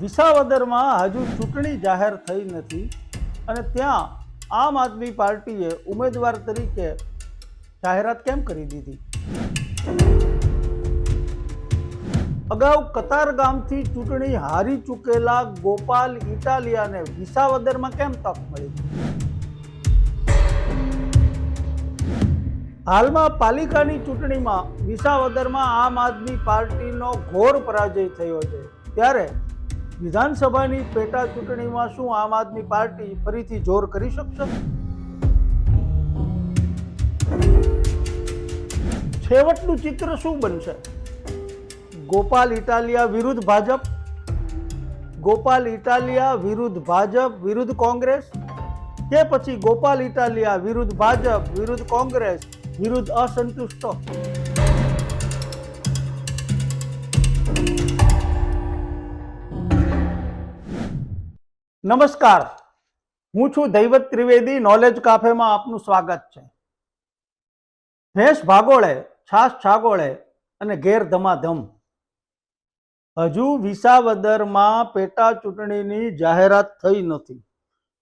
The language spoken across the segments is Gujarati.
વિસાવદરમાં હજુ ચૂંટણી જાહેર થઈ નથી અને ત્યાં આમ આદમી પાર્ટીએ ઉમેદવાર તરીકે જાહેરાત કેમ કરી દીધી? અગાઉ કતાર ગામથી ચૂંટણી હારી ચૂકેલા ગોપાલ ઇટાલિયાને વિસાવદરમાં કેમ તક મળી? હાલમાં પાલિકાની ચૂંટણીમાં વિસાવદરમાં આમ આદમી પાર્ટીનો ઘોર પરાજય થયો છે. ત્યારે વિધાનસભાની પેટા ચૂંટણીમાં શું આમ આદમી પાર્ટી ફરીથી જોર કરી શકશે? છેવટનું ચિત્ર શું બનશે? ગોપાલ ઇટાલિયા વિરુદ્ધ ભાજપ? ગોપાલ ઇટાલિયા વિરુદ્ધ ભાજપ વિરુદ્ધ કોંગ્રેસ? કે પછી ગોપાલ ઇટાલિયા વિરુદ્ધ ભાજપ વિરુદ્ધ કોંગ્રેસ વિરુદ્ધ અસંતુષ્ટો? નમસ્કાર. હું છું દૈવત ત્રિવેદી નોલેજ કાફેમાં આપનું સ્વાગત છે. ભેંસ ભાગોળે છાસ છાગોળે અને ઘેર ધમાધમ. હજુ વિસાવદરમાં પેટા ચૂંટણીની જાહેરાત થઈ નથી.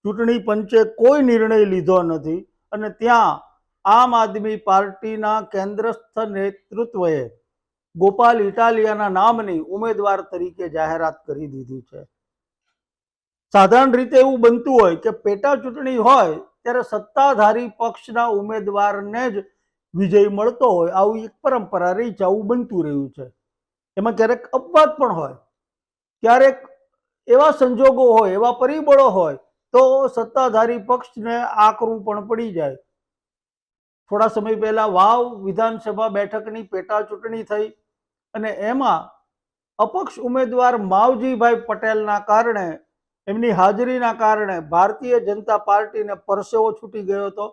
ચૂંટણી પંચે કોઈ નિર્ણય લીધો નથી અને ત્યાં આમ આદમી પાર્ટીના કેન્દ્રસ્થ નેતૃત્વએ ગોપાલ ઇટાલિયાના નામની ઉમેદવાર તરીકે જાહેરાત કરી દીધી છે. સાધારણ રીતે એવું બનતું હોય કે પેટા ચૂંટણી હોય, ત્યારે સત્તાધારી પક્ષના ઉમેદવારને જ વિજય મળતો હોય. આવું એક પરંપરા રહી છે, આવું બનતું રહ્યું છે. એમાં ક્યારેક અપવાદ પણ હોય. ક્યારેક એવા સંજોગો હોય, એવા પરિબળો હોય, તો સત્તાધારી પક્ષને આકરું પણ પડી જાય. થોડા સમય પહેલા વાવ વિધાનસભા બેઠકની પેટા ચૂંટણી થઈ અને એમાં અપક્ષ ઉમેદવાર માવજીભાઈ પટેલના કારણે એમની હાજરીના કારણે ભારતીય જનતા પાર્ટીને પરસેવો છૂટી ગયો હતો.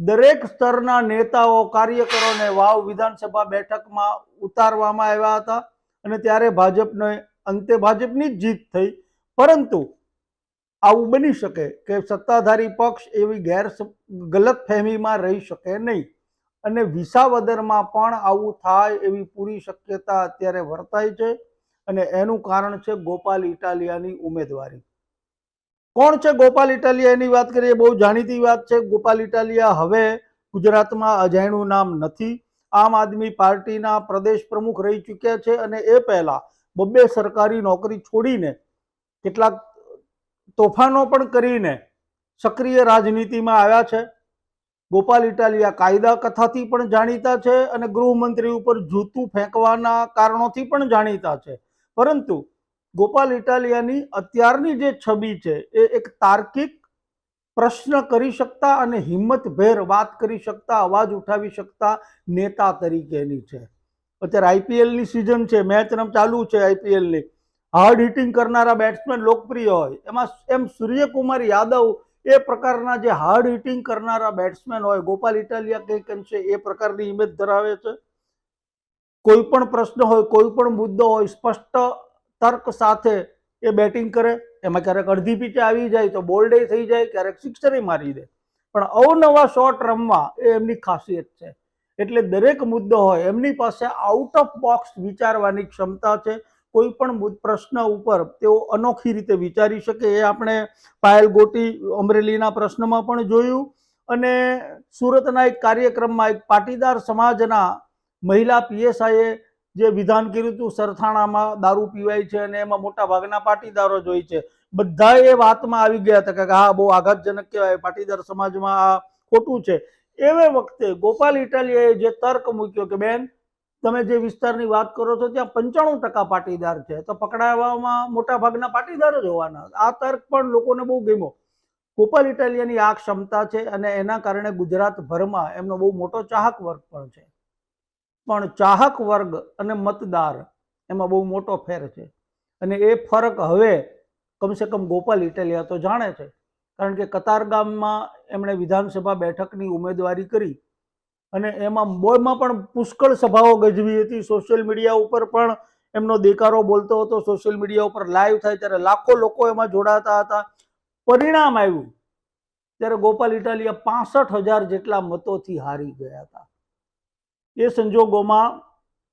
દરેક સ્તરના નેતાઓ કાર્યકરોને વાવ વિધાનસભા બેઠકમાં ઉતારવામાં આવ્યા હતા અને ત્યારે ભાજપને અંતે ભાજપની જ જીત થઈ. પરંતુ આવું બની શકે કે સત્તાધારી પક્ષ એવી ગેર ગલત ફહેમીમાં રહી શકે નહીં અને વિસાવદરમાં પણ આવું થાય એવી પૂરી શક્યતા અત્યારે વર્તાય છે. અને એનું કારણ છે ગોપાલ ઇટાલિયાની ઉમેદવારી. કોણ છે ગોપાલ ઇટાલિયા? એની વાત કરીએ, બહુ જાણીતી વાત છે. ગોપાલ ઇટાલિયા હવે ગુજરાતમાં અજાણ્યું નામ નથી. આમ આદમી પાર્ટીના પ્રદેશ પ્રમુખ રહી ચૂક્યા છે અને એ પહેલા બબ્બે સરકારી નોકરી છોડીને કેટલાક તોફાનો પણ કરીને સક્રિય રાજનીતિમાં આવ્યા છે. ગોપાલ ઇટાલિયા કાયદા કથાથી પણ જાણીતા છે અને ગૃહમંત્રી ઉપર જૂતું ફેંકવાના કારણોથી પણ જાણીતા છે. પરંતુ ગોપાલ ઇટાલિયાની અત્યારની જે છબી છે, એ એક તાર્કિક પ્રશ્ન કરી શકતા અને હિંમતભેર વાત કરી શકતા, અવાજ ઉઠાવી શકતા નેતા તરીકેની છે. અત્યારે આઈપીએલની સિઝન છે મેચ રમ ચાલુ છે આઈપીએલની હાર્ડ હિટિંગ કરનારા બેટ્સમેન લોકપ્રિય હોય. એમાં એમ સૂર્યકુમાર યાદવ એ પ્રકારના જે હાર્ડ હિટિંગ કરનારા બેટ્સમેન હોય, ગોપાલ ઇટાલિયા કંઈક અંશે એ પ્રકારની ઇમેજ ધરાવે છે. કોઈ પણ પ્રશ્ન હોય કોઈ પણ મુદ્દો હોય, સ્પષ્ટ તર્ક સાથે એ બેટિંગ કરે, એમાં ક્યારેક અડધી પીચે આવી જાય તો બોલ્ડે થઈ જાય, ક્યારેક સિક્સરે મારી દે. પણ અવનવા શોટ રમવા એ એમની ખાસિયત છે. એટલે દરેક મુદ્દો હોય, એમની પાસે આઉટ ઓફ બોક્સ વિચારવાની ક્ષમતા છે. કોઈ પણ પ્રશ્ન ઉપર તેઓ અનોખી રીતે વિચારી શકે એ આપણે પાયલ ગોટી અમરેલીના પ્રશ્નમાં પણ જોયું. અને સુરતના એક કાર્યક્રમમાં એક પાટીદાર સમાજના મહિલા પીએસઆઈએ જે વિધાન કર્યું હતું, સરથાણામાં દારૂ પીવાય છે અને એમાં મોટા ભાગના પાટીદારો જ હોય છે. બધા એ વાતમાં આવી ગયા હતા કે હા, બહુ આઘાતજનક કહેવાય, પાટીદાર સમાજમાં આ ખોટું છે. એવે વખતે ગોપાલ ઇટાલિયાએ જે તર્ક મૂક્યો કે બેન, તમે જે વિસ્તારની વાત કરો છો, ત્યાં પંચાણું ટકા પાટીદાર છે, તો પકડાવવામાં મોટા ભાગના પાટીદાર જ હોવાના. આ તર્ક પણ લોકોને બહુ ગમ્યો. ગોપાલ ઇટાલિયાની આ ક્ષમતા છે અને એના કારણે ગુજરાતભરમાં એમનો બહુ મોટો ચાહક વર્ગ પણ છે. પણ ચાહક વર્ગ અને મતદાર એમાં બહુ મોટો ફેર છે. અને એ ફરક હવે કમસે કમ ગોપાલ ઇટાલિયા તો જાણે છે. કારણ કે કતાર ગામમાં એમણે વિધાનસભા બેઠકની ઉમેદવારી કરી અને એમાં બોયમાં પણ પુષ્કળ સભાઓ ગજવી હતી. સોશિયલ મીડિયા ઉપર પણ એમનો દેકારો બોલતો હતો. સોશિયલ મીડિયા ઉપર લાઈવ થાય ત્યારે લાખો લોકો એમાં જોડાતા હતા. પરિણામ આવ્યું. ત્યારે ગોપાલ ઇટાલિયા પાસઠ હજાર જેટલા મતોથી હારી ગયા હતા. એ સંજોગોમાં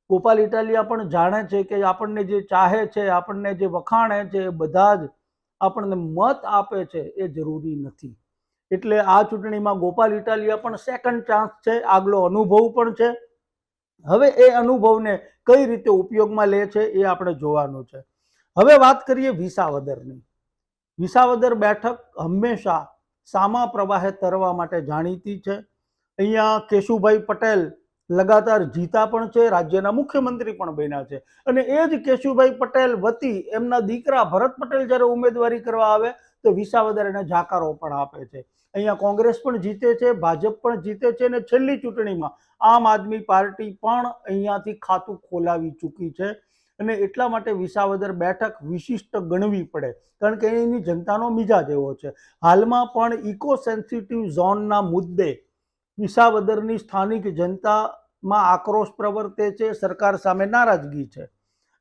ગોપાલ ઇટાલિયા પણ જાણે છે કે આપણને જે ચાહે છે, આપણને જે વખાણે છે, એ બધા જ આપણને મત આપે છે, એ જરૂરી નથી. એટલે આ ચૂંટણીમાં ગોપાલ ઇટાલિયા પણ સેકન્ડ ચાન્સ છે, આગલો અનુભવ પણ છે. હવે એ અનુભવને કઈ રીતે ઉપયોગમાં લે છે એ આપણે જોવાનું છે. હવે વાત કરીએ વિસાવદરની. વિસાવદર બેઠક હંમેશા સામા પ્રવાહે તરવા માટે જાણીતી છે. અહીંયા કેશુભાઈ પટેલ લગાતાર જીતા પણ છે, રાજ્યના મુખ્યમંત્રી પણ બન્યા છે. અને એ જ કેશુભાઈ પટેલ વતી એમના દીકરા ભરત પટેલ જ્યારે ઉમેદવારી કરવા આવે, તો વિસાવદર એને જાકારો પણ આપે છે. અહીંયા કોંગ્રેસ પણ જીતે છે, ભાજપ પણ જીતે છે અને છેલ્લી ચૂંટણીમાં આમ આદમી પાર્ટી પણ અહીંયાથી ખાતું ખોલાવી ચૂકી છે. અને એટલા માટે વિસાવદર બેઠક વિશિષ્ટ ગણવી પડે, કારણ કે એની જનતાનો મિજાજ એવો છે. હાલમાં પણ ઇકો સેન્સિટિવ ઝોનના મુદ્દે વિસાવદરની સ્થાનિક જનતામાં આક્રોશ પ્રવર્તે છે, સરકાર સામે નારાજગી છે.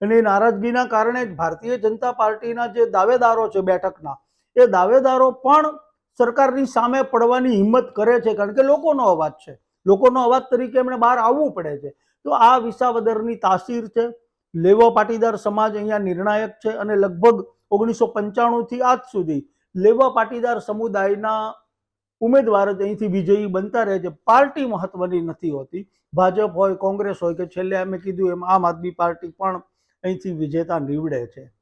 અને એ નારાજગીના કારણે જ ભારતીય જનતા પાર્ટીના જે દાવેદારો છે બેઠકના, એ દાવેદારો પણ સરકારની સામે પડવાની હિંમત કરે છે, કારણ કે લોકોનો અવાજ છે. લોકોનો અવાજ તરીકે એમણે બહાર આવવું પડે છે. તો આ વિસાવદરની તાસીર છે. લેવો પાટીદાર સમાજ અહીંયા નિર્ણાયક છે અને લગભગ ઓગણીસો પંચાણુંથી આજ સુધી લેવા પાટીદાર સમુદાયના ઉમેદવાર જ અહીંથી વિજયી બનતા રહે છે. પાર્ટી મહત્વની નથી હોતી. ભાજપ હોય, કોંગ્રેસ હોય કે છેલ્લે અમે કીધું એમ આમ આદમી પાર્ટી પણ અહીંથી વિજેતા નીવડે છે.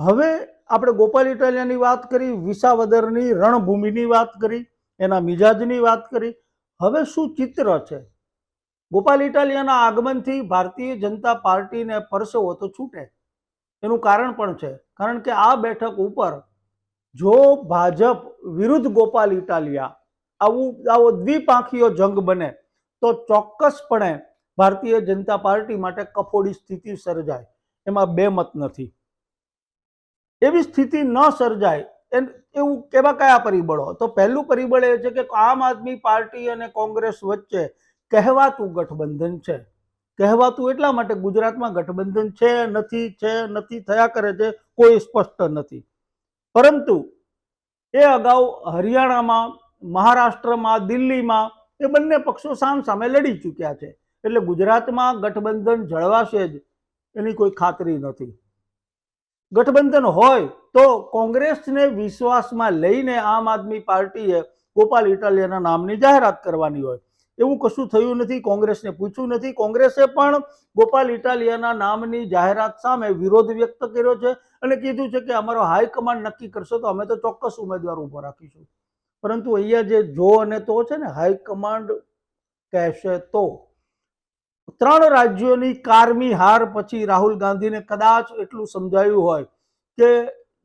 હવે આપણે ગોપાલ ઇટાલિયાની વાત કરી, વિસાવદરની રણભૂમિની વાત કરી, એના મિજાજની વાત કરી. હવે શું ચિત્ર છે? ગોપાલ ઇટાલિયાના આગમનથી ભારતીય જનતા પાર્ટીને પરસેવો તો છૂટે. એનું કારણ પણ છે. કારણ કે આ બેઠક ઉપર જો ભાજપ વિરુદ્ધ ગોપાલ ઇટાલિયા આવું, આવો દ્વિપાંખીયો જંગ બને, તો ચોક્કસપણે ભારતીય જનતા પાર્ટી માટે કફોડી સ્થિતિ સર્જાય. એમાં બે મત નથી. એવી સ્થિતિ ન સર્જાય એવું કેવા કયા પરિબળો? તો પહેલું પરિબળ એ છે કે આમ આદમી પાર્ટી અને કોંગ્રેસ વચ્ચે કહેવાતું ગઠબંધન છે. કહેવાતું એટલા માટે ગુજરાતમાં ગઠબંધન છે, નથી છે, નથી થયા કરે છે, કોઈ સ્પષ્ટ નથી. પરંતુ એ અગાઉ હરિયાણામાં, મહારાષ્ટ્રમાં, દિલ્હીમાં એ બંને પક્ષો સામ સામે લડી ચૂક્યા છે. એટલે ગુજરાતમાં ગઠબંધન જળવાશે જ એની કોઈ ખાતરી નથી. ગઠબંધન હોય તો કોંગ્રેસને વિશ્વાસમાં લઈને આમ આદમી પાર્ટીએ ગોપાલ ઇટાલિયાના નામની જાહેરાત કરવાની હોય. એવું કશું થયું નથી, કોંગ્રેસને પૂછ્યું નથી. કોંગ્રેસે પણ ગોપાલ ઇટાલિયાના નામની જાહેરાત સામે વિરોધ વ્યક્ત કર્યો છે. અને કીધું છે કે અમારો હાઈકમાન્ડ નક્કી કરશે તો અમે તો ચોક્કસ ઉમેદવાર ઊભો રાખીશું. પરંતુ અહીંયા જે જો અને તો છે ને હાઈકમાન્ડ કહેશે તો ત્રણ રાજ્યોની કારમી હાર પછી રાહુલ ગાંધીને કદાચ એટલું સમજાયું હોય કે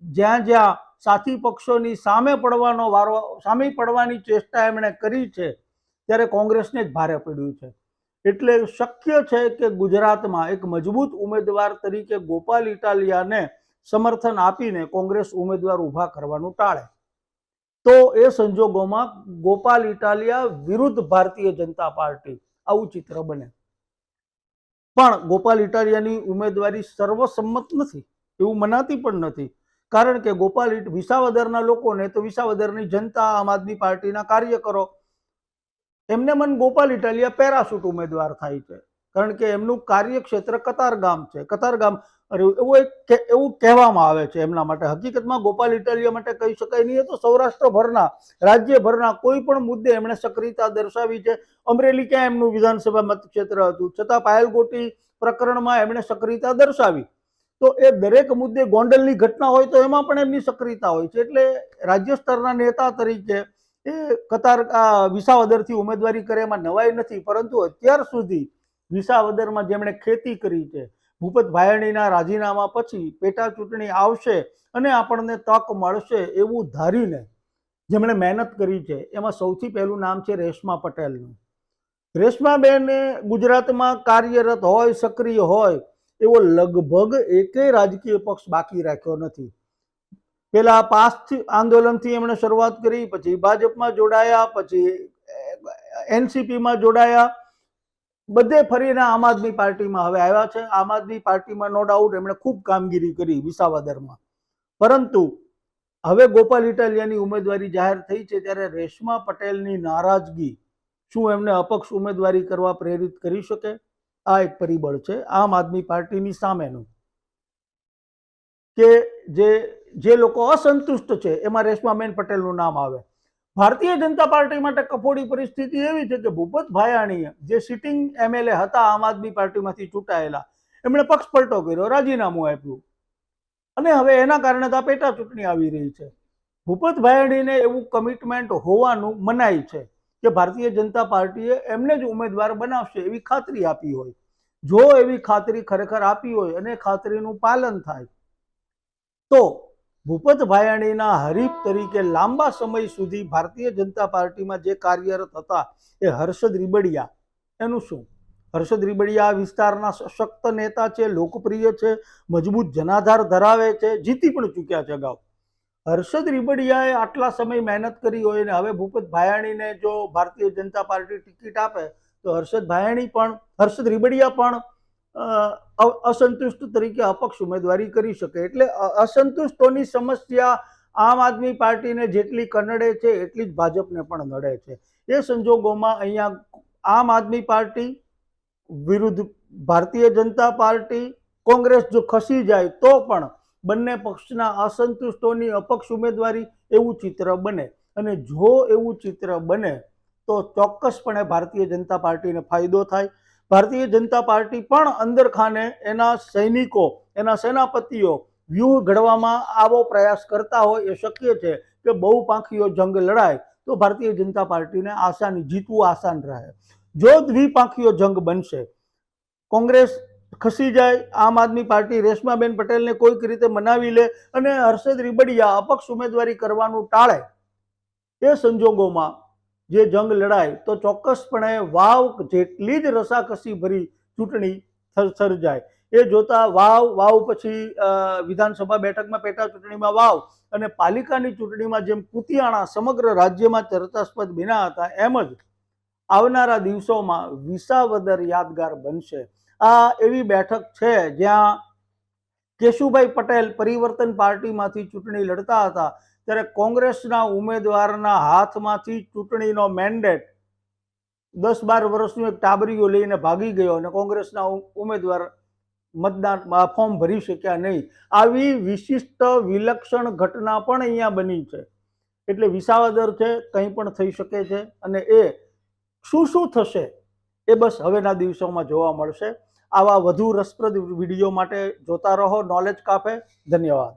જ્યાં જ્યાં સાથી પક્ષોની સામે પડવાનો વારો, સામે પડવાની ચેષ્ટા એમણે કરી છે, ત્યારે કોંગ્રેસને જ ભારે પડ્યું છે. એટલે શક્ય છે કે ગુજરાતમાં એક મજબૂત ઉમેદવાર તરીકે ગોપાલ ઇટાલિયાને સમર્થન આપીને કોંગ્રેસ ઉમેદવાર ઊભા કરવાનું ટાળે. તો એ સંજોગોમાં ગોપાલ ઇટાલિયા વિરુદ્ધ ભારતીય જનતા પાર્ટી આવું ચિત્ર બને. પણ ગોપાલ ઇટાલિયાની ઉમેદવારી સર્વસંમત નથી, એવું મનાતી પણ નથી. કારણ કે ગોપાલ વિસાવદરના લોકોને તો વિસાવદરની જનતા, આમ આદમી પાર્ટીના કાર્યકરો, એમને મન ગોપાલ ઇટાલિયા પેરાશૂટ ઉમેદવાર થાય છે. કારણ કે એમનું કાર્યક્ષેત્ર કતારગામ છે. કતારગામ એવું એક એવું કહેવામાં આવે છે એમના માટે. હકીકતમાં ગોપાલ ઇટાલિયા માટે કહી શકાય નહીં. તો સૌરાષ્ટ્રભરના, રાજ્યભરના કોઈ પણ મુદ્દે એમણે સક્રિયતા દર્શાવી છે. અમરેલી ક્યાં એમનું વિધાનસભા મતક્ષેત્ર હતું? છતાં પાયલગોટી પ્રકરણમાં એમણે સક્રિયતા દર્શાવી. તો એ દરેક મુદ્દે ગોંડલની ઘટના હોય તો એમાં પણ એમની સક્રિયતા હોય છે. એટલે રાજ્ય સ્તરના નેતા તરીકે એ કતાર વિસાવદરથી ઉમેદવારી કરે એમાં નવાઈ નથી. પરંતુ અત્યાર સુધી વિસાવદરમાં જેમણે ખેતી કરી છે ભૂપત ભાયણીના રાજીનામા પછી પેટા ચૂંટણી આવશે અને આપણને તક મળશે એવું ધારીને જેમણે મહેનત કરી છે. એમાં સૌથી પહેલું નામ છે રેશમા પટેલનું. રેશમાબેને ગુજરાતમાં કાર્યરત હોય, સક્રિય હોય એવો લગભગ એકેય રાજકીય પક્ષ બાકી રાખ્યો નથી. પેલા પાસ્થ આંદોલનથી એમણે શરૂઆત કરી, પછી ભાજપમાં જોડાયા, પછી એનસીપીમાં જોડાયા બધે ફરીને આમ આદમી પાર્ટીમાં હવે આવ્યા છે. આમ આદમી પાર્ટીમાં નો ડાઉટ એમણે ખૂબ કામગીરી કરી વિસાવદરમાં. પરંતુ હવે ગોપાલ ઇટાલિયાની ઉમેદવારી જાહેર થઈ છે ત્યારે રેશમા પટેલની નારાજગી શું એમને અપક્ષ ઉમેદવારી કરવા પ્રેરિત કરી શકે? આ એક પરિબળ છે આમ આદમી પાર્ટીની સામેનું. કે જે જે લોકો અસંતુષ્ટ છે, એમાં રેશમાબેન પટેલનું નામ આવે. ભારતીય જનતા પાર્ટી માટે કફોડી પરિસ્થિતિ એવી છે કે ભૂપત ભાયાણીએ જે સિટિંગ એમએલએ હતા, આમ આદમી પાર્ટીમાંથી ચૂંટાયેલા, એમણે પક્ષ પલટો કર્યો, રાજીનામું આપ્યું. અને હવે એના કારણે તો આ પેટા ચૂંટણી આવી રહી છે. ભૂપત ભાયાણીને એવું કમિટમેન્ટ હોવાનું મનાય છે કે ભારતીય જનતા પાર્ટીએ એમને જ ઉમેદવાર બનાવશે એવી ખાતરી આપી હોય. જો એવી ખાતરી ખરેખર આપી હોય અને ખાતરીનું પાલન થાય, તો ભૂપત ભાયાણીના હરીફ તરીકે લાંબા સમય સુધી ભારતીય જનતા પાર્ટીમાં જે કાર્યરત હતા એ હર્ષદ રીબડિયા. એનું શું? હર્ષદ રીબડિયા વિસ્તારના સશક્ત નેતા છે, લોકપ્રિય છે, મજબૂત જનાધાર ધરાવે છે, જીતી પણ ચૂક્યા છે અગાઉ. હર્ષદ રીબડિયાએ આટલા સમય મહેનત કરી હોય ને હવે ભૂપત ભાયાણીને જો ભારતીય જનતા પાર્ટી ટિકિટ આપે તો હર્ષદ ભાયાણી પણ, હર્ષદ રીબડિયા પણ અસંતુષ્ટ તરીકે અપક્ષ ઉમેદવારી કરી શકે. એટલે અસંતુષ્ટોની સમસ્યા આમ આદમી પાર્ટીને જેટલી કનડે છે, એટલી જ ભાજપને પણ નડે છે. એ સંજોગોમાં અહીંયા આમ આદમી પાર્ટી વિરુદ્ધ ભારતીય જનતા પાર્ટી, કોંગ્રેસ જો ખસી જાય, તો પણ બંને પક્ષના અસંતુષ્ટોની અપક્ષ ઉમેદવારી એવું ચિત્ર બને. અને જો એવું ચિત્ર બને, તો ચોક્કસપણે ભારતીય જનતા પાર્ટીને ફાયદો થાય. ભારતીય જનતા પાર્ટી પણ અંદરખાને એના સૈનિકો, એના સેનાપતિઓ વ્યૂહ ઘડવામાં આવો પ્રયાસ કરતા હોય એ શક્ય છે કે બહુ પાંખીઓ જંગ લડાય તો ભારતીય જનતા પાર્ટીને આસાની જીતવું આસાન રહે. જો દ્વિપાંખીઓ જંગ બનશે, કોંગ્રેસ ખસી જાય, આમ આદમી પાર્ટી રેશમાબેન પટેલને કોઈક રીતે મનાવી લે અને હર્ષદ રીબડિયા અપક્ષ ઉમેદવારી કરવાનું ટાળે, એ સંજોગોમાં જે જંગ લડાય, તો ચોક્કસપણે વાવ જેટલી જ રસાકસી ભરી ચૂંટણી સર્જાય. એ જોતા વાવ વાવ પછી વિધાનસભા બેઠકમાં પેટા ચૂંટણીમાં વાવ અને પાલિકાની ચૂંટણીમાં જેમ કુતિયાણા સમગ્ર રાજ્યમાં ચર્ચાસ્પદ બિના હતા, એમ જ આવનારા દિવસોમાં વિસાવદર યાદગાર બનશે. આ એવી બેઠક છે જ્યાં કેશુભાઈ પટેલ પરિવર્તન પાર્ટીમાંથી ચૂંટણી લડતા હતા. ત્યારે કોંગ્રેસના ઉમેદવારના હાથમાંથી ચૂંટણીનો મેન્ડેટ દસ બાર વર્ષનું એક ટાબરીઓ લઈને ભાગી ગયો અને કોંગ્રેસના ઉમેદવાર મતદાન ફોર્મ ભરી શક્યા નહીં. આવી વિશિષ્ટ વિલક્ષણ ઘટના પણ અહીંયા બની છે. એટલે વિસાવદર છે, કંઈ પણ થઈ શકે છે અને એ શું શું થશે એ બસ હવેના દિવસોમાં જોવા મળશે. આવા વધુ રસપ્રદ વીડિયો માટે જોતા રહો નોલેજ કાફે ધન્યવાદ.